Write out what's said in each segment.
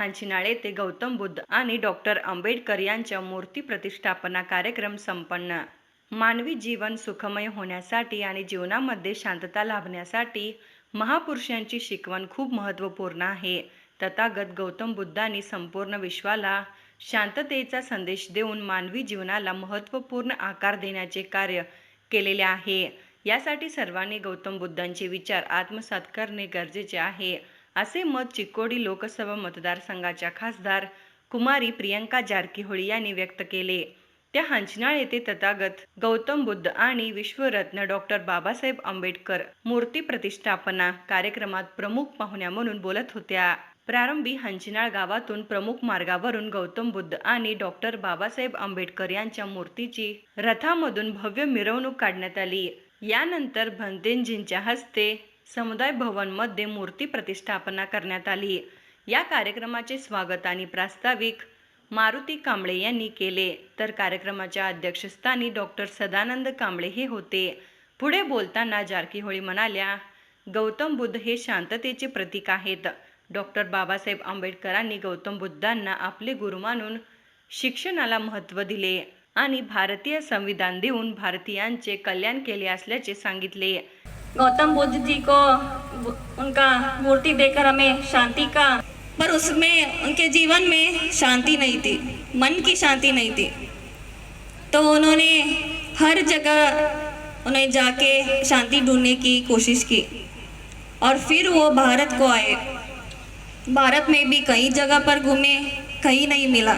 हांचिनाळे ते गौतम बुद्ध आणि डॉक्टर आंबेडकर यांच्या मूर्ती प्रतिष्ठापना कार्यक्रम संपन्न. मानवी जीवन सुखमय होण्यासाठी आणि जीवनामध्ये शांतता लाभण्यासाठी महापुरुषांची शिकवण खूप महत्त्वपूर्ण आहे. तथागत गौतम बुद्धांनी संपूर्ण विश्वाला शांततेचा संदेश देऊन मानवी जीवनाला महत्त्वपूर्ण आकार देण्याचे कार्य केलेले आहे. यासाठी सर्वांनी गौतम बुद्धांचे विचार आत्मसात करणे गरजेचे आहे. असे मत चिक्कोडी लोकसभा मतदारसंघाच्या खासदार कुमारी प्रियंका जारकीहोळी यांनी व्यक्त केले. त्या हंचनाळ येथे तथागत गौतम बुद्ध आणि विश्वरत्न डॉक्टर बाबासाहेब आंबेडकर मूर्ती प्रतिष्ठापना कार्यक्रमात प्रमुख पाहुण्या म्हणून बोलत होत्या. प्रारंभी हंचनाळ गावातून प्रमुख मार्गावरून गौतम बुद्ध आणि डॉक्टर बाबासाहेब आंबेडकर यांच्या मूर्तीची रथामधून भव्य मिरवणूक काढण्यात आली. यानंतर भंतेनजींच्या हस्ते समुदाय भवनमध्ये मूर्ती प्रतिष्ठापना करण्यात आली. या कार्यक्रमाचे स्वागत आणि प्रास्ताविक मारुती कांबळे यांनी केले. तर कार्यक्रमाच्या अध्यक्षस्थानी डॉक्टर सदानंद कांबळे हे होते. पुढे बोलताना जारकीहोळी म्हणाल्या गौतम बुद्ध हे शांततेचे प्रतीक आहेत. डॉक्टर बाबासाहेब आंबेडकरांनी गौतम बुद्धांना आपले गुरु मानून शिक्षणाला महत्त्व दिले आणि भारतीय संविधान देऊन भारतीयांचे कल्याण केले असल्याचे सांगितले. गौतम बुद्ध जी को उनका मूर्ति देकर हमें शांति का पर उसमें, उनके जीवन में शांति नहीं थी, मन की शांति नहीं थी। तो उन्होंने हर जगह उन्हें जाके शांति ढूँढने की कोशिश की। और फिर वो भारत को आए। भारत में भी कई जगह पर घूमे, कहीं नहीं मिला।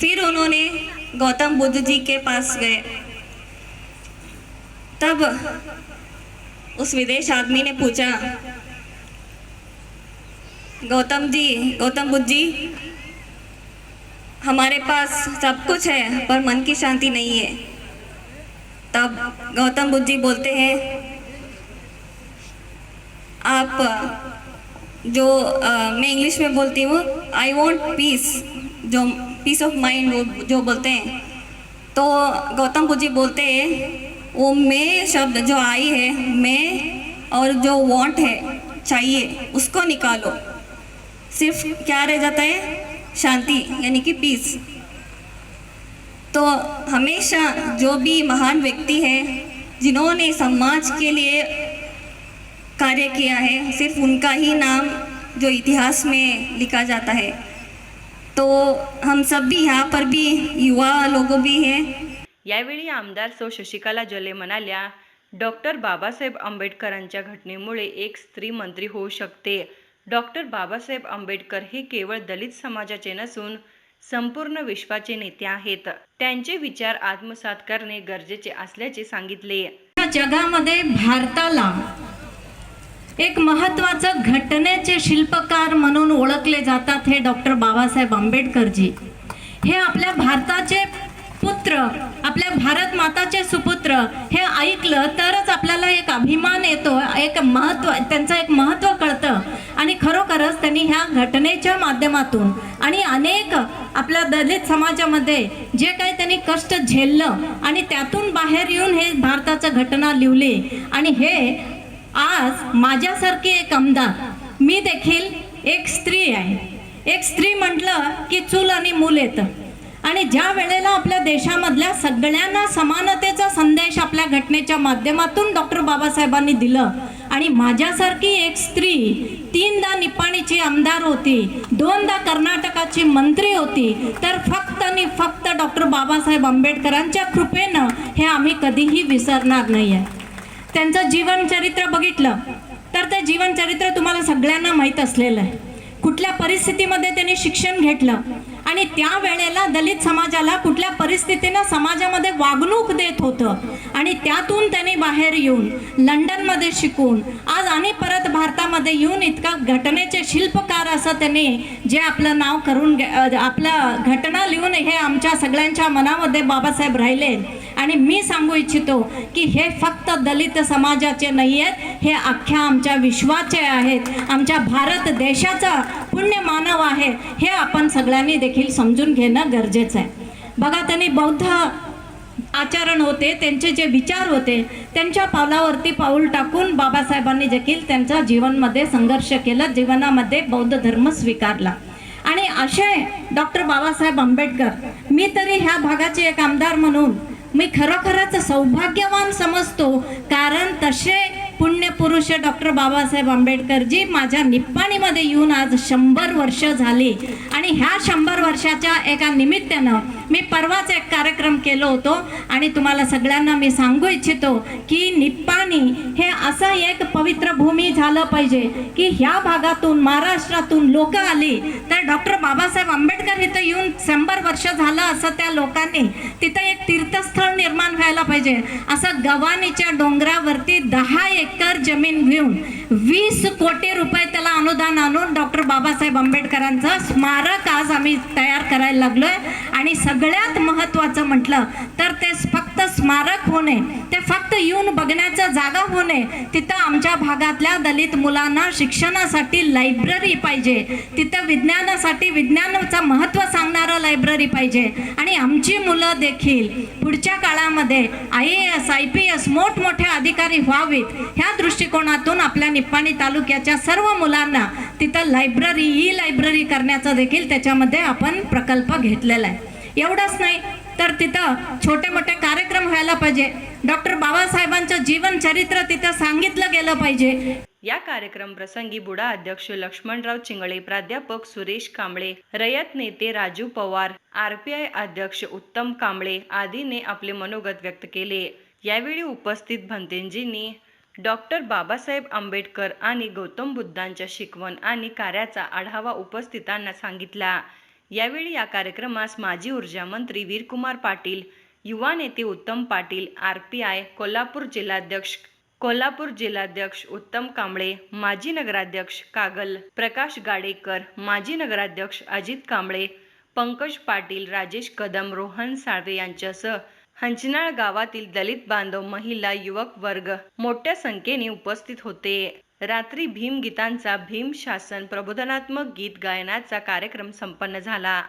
फिर उन्होंने गौतम बुद्ध जी के पास गए। तब उस विदेश आदमी ने पूछा गौतम जी गौतम बुद्ध जी हमारे पास सब कुछ है पर मन की शांति नहीं है। तब गौतम बुद्ध जी बोलते हैं आप जो अ, मैं इंग्लिश में बोलती हूँ आई वॉन्ट पीस जो पीस ऑफ़ माइंड जो बोलते हैं। तो गौतम बुद्ध जी बोलते हैं वो मैं शब्द जो आई है, मैं और जो वांट है, चाहिए, उसको निकालो। सिर्फ़ क्या रह जाता है? शांति, यानी कि पीस तो हमेशा जो भी महान व्यक्ति है, जिन्होंने समाज के लिए कार्य किया है, सिर्फ़ उनका ही नाम जो इतिहास में लिखा जाता है। तो हम सब भी यहाँ पर भी युवा लोगों भी हैं यावेळी आमदार सौ शशिकला जले म्हणाल्या डॉक्टर बाबासाहेब आंबेडकरांच्या घटनेमुळे एक स्त्री मंत्री होऊ शकते. डॉक्टर बाबासाहेब आंबेडकर हे केवळ दलित समाजाचे नसून संपूर्ण विश्वाचे नेते आहेत. त्यांचे विचार आत्मसात करणे गरजेचे असल्याचे सांगितले. जगामध्ये भारताला एक महत्वाचं घटनेचे शिल्पकार म्हणून ओळखले जातात हे डॉक्टर बाबासाहेब आंबेडकरजी. हे आपल्या भारताचे पुत्र आपल्या भारत माताचे सुपुत्र हे ऐकलं तरच आपल्याला एक अभिमान येतो एक महत्त्व त्यांचं एक महत्त्व कळतं. आणि खरोखरच त्यांनी ह्या घटनेच्या माध्यमातून आणि अनेक आपल्या दलित समाजामध्ये जे काही त्यांनी कष्ट झेललं आणि त्यातून बाहेर येऊन हे भारताचं घटना लिवली आणि हे आज माझ्यासारखी एक आमदार मी देखील एक स्त्री आहे. एक स्त्री म्हटलं की चूल आणि मूल येतं. आणि ज्या वेळेला आपल्या देशामधल्या सगळ्यांना समानतेचा संदेश आपल्या घटनेच्या माध्यमातून डॉक्टर बाबासाहेबांनी दिलं आणि माझ्यासारखी एक स्त्री तीनदा निपाणीची आमदार होती दोनदा कर्नाटकाची मंत्री होती तर फक्त आणि फक्त डॉक्टर बाबासाहेब आंबेडकरांच्या कृपेनं हे आम्ही कधीही विसरणार नाही आहे त्यांचं जीवनचरित्र बघितलं तर ते जीवनचरित्र तुम्हाला सगळ्यांना माहीत असलेलं आहे. कुठल्या परिस्थितीमध्ये त्यांनी शिक्षण घेतलं आणि त्या वेळेला दलित समाजाला कुठल्या परिस्थितीनं समाजामध्ये वागणूक देत होतं? आणि त्यातून त्यांनी बाहेर येऊन लंडनमध्ये शिकून आज आणि परत भारतामध्ये येऊन इतका घटनेचे शिल्पकार असं त्यांनी जे आपलं नाव करून घे- आपलं घटना लिहून हे आमच्या सगळ्यांच्या मनामध्ये बाबासाहेब राहिले. आणि मी सांगू इच्छितो की हे फक्त दलित समाजाचे नाही आहेत हे अख्ख्या आमच्या विश्वाचे आहेत. आमच्या भारत देशाचा पुण्य मानव आहे. हे आपण सगळ्यांनी देखील समजून घेणं गरजेचं आहे. बघा त्यांनी बौद्ध आचरण होते त्यांचे जे विचार होते त्यांच्या पावलावरती पाऊल टाकून बाबासाहेबांनी देखील त्यांच्या जीवनमध्ये संघर्ष केला जीवनामध्ये बौद्ध धर्म स्वीकारला. आणि असे डॉक्टर बाबासाहेब आंबेडकर मी तरी ह्या भागाचे एक आमदार म्हणून मी खरोखरच सौभाग्यवान समजतो कारण तसे पुण्यपुरुष डॉक्टर बाबासाहेब आंबेडकरजी माझ्या निप्पाणीमध्ये येऊन आज शंभर वर्ष झाली. आणि ह्या शंभर वर्षाच्या एका निमित्तानं मी परवाच एक कार्यक्रम केलो होतो आणि तुम्हाला सगळ्यांना मी सांगू इच्छितो की निप्पाणी हे असं एक पवित्र भूमी झालं पाहिजे की ह्या भागातून महाराष्ट्रातून लोक आली तर डॉक्टर बाबासाहेब आंबेडकर इथं येऊन शंभर वर्ष झालं असं त्या लोकांनी तिथं एक तीर्थस्थळ निर्माण व्हायला पाहिजे. असं गव्हाणीच्या डोंगरावरती दहा एकर जमीन घेऊन वीस कोटी रुपये त्याला अनुदान आणून डॉक्टर बाबासाहेब आंबेडकरांचं स्मारक आज आम्ही तयार करायला लागलोय. आणि सगळ्यात महत्वाचं म्हटलं तर ते स्मारक होणे ते फक्त येऊन बघण्याचं जागा होणे तिथं आमच्या भागातल्या दलित मुलांना शिक्षणासाठी लायब्ररी पाहिजे. तिथं विज्ञानासाठी विज्ञानाचं महत्त्व सांगणारं लायब्ररी पाहिजे. आणि आमची मुलं देखील पुढच्या काळामध्ये I A S I P S मोठमोठे अधिकारी व्हावेत ह्या दृष्टिकोनातून आपल्या निप्पाणी तालुक्याच्या सर्व मुलांना तिथं लायब्ररी ई लायब्ररी करण्याचा देखील त्याच्यामध्ये आपण प्रकल्प घेतलेला आहे. एवढंच नाही तर तिथं छोटे मोठे कार्यक्रम व्हायला पाहिजे. डॉक्टर बाबासाहेबांचं जीवन चरित्र तिथं सांगितलं गेलं पाहिजे. या कार्यक्रम प्रसंगी बुडा अध्यक्ष लक्ष्मणराव चिंगळे प्राध्यापक सुरेश कांबळे रयत नेते राजू पवार आरपीआय अध्यक्ष उत्तम कांबळे आदीने आपले मनोगत व्यक्त केले. यावेळी उपस्थित भंतेंजींनी डॉक्टर बाबासाहेब आंबेडकर आणि गौतम बुद्धांच्या शिकवण आणि कार्याचा आढावा उपस्थितांना सांगितला. यावेळी या कार्यक्रमास माजी ऊर्जा मंत्री वीरकुमार पाटील युवा नेते Uttam Patil R P I Kolhapur जिल्हाध्यक्ष कोल्हापूर जिल्हाध्यक्ष उत्तम कांबळे माजी नगराध्यक्ष कागल प्रकाश गाडेकर माजी नगराध्यक्ष अजित कांबळे पंकज पाटील राजेश कदम रोहन साळवे यांच्यासह हंचनाळ गावातील दलित बांधव महिला युवक वर्ग मोठ्या संख्येने उपस्थित होते. रात्री भीमगीतांचा भीम शासन प्रबोधनात्मक गीत गायनाचा कार्यक्रम संपन्न झाला.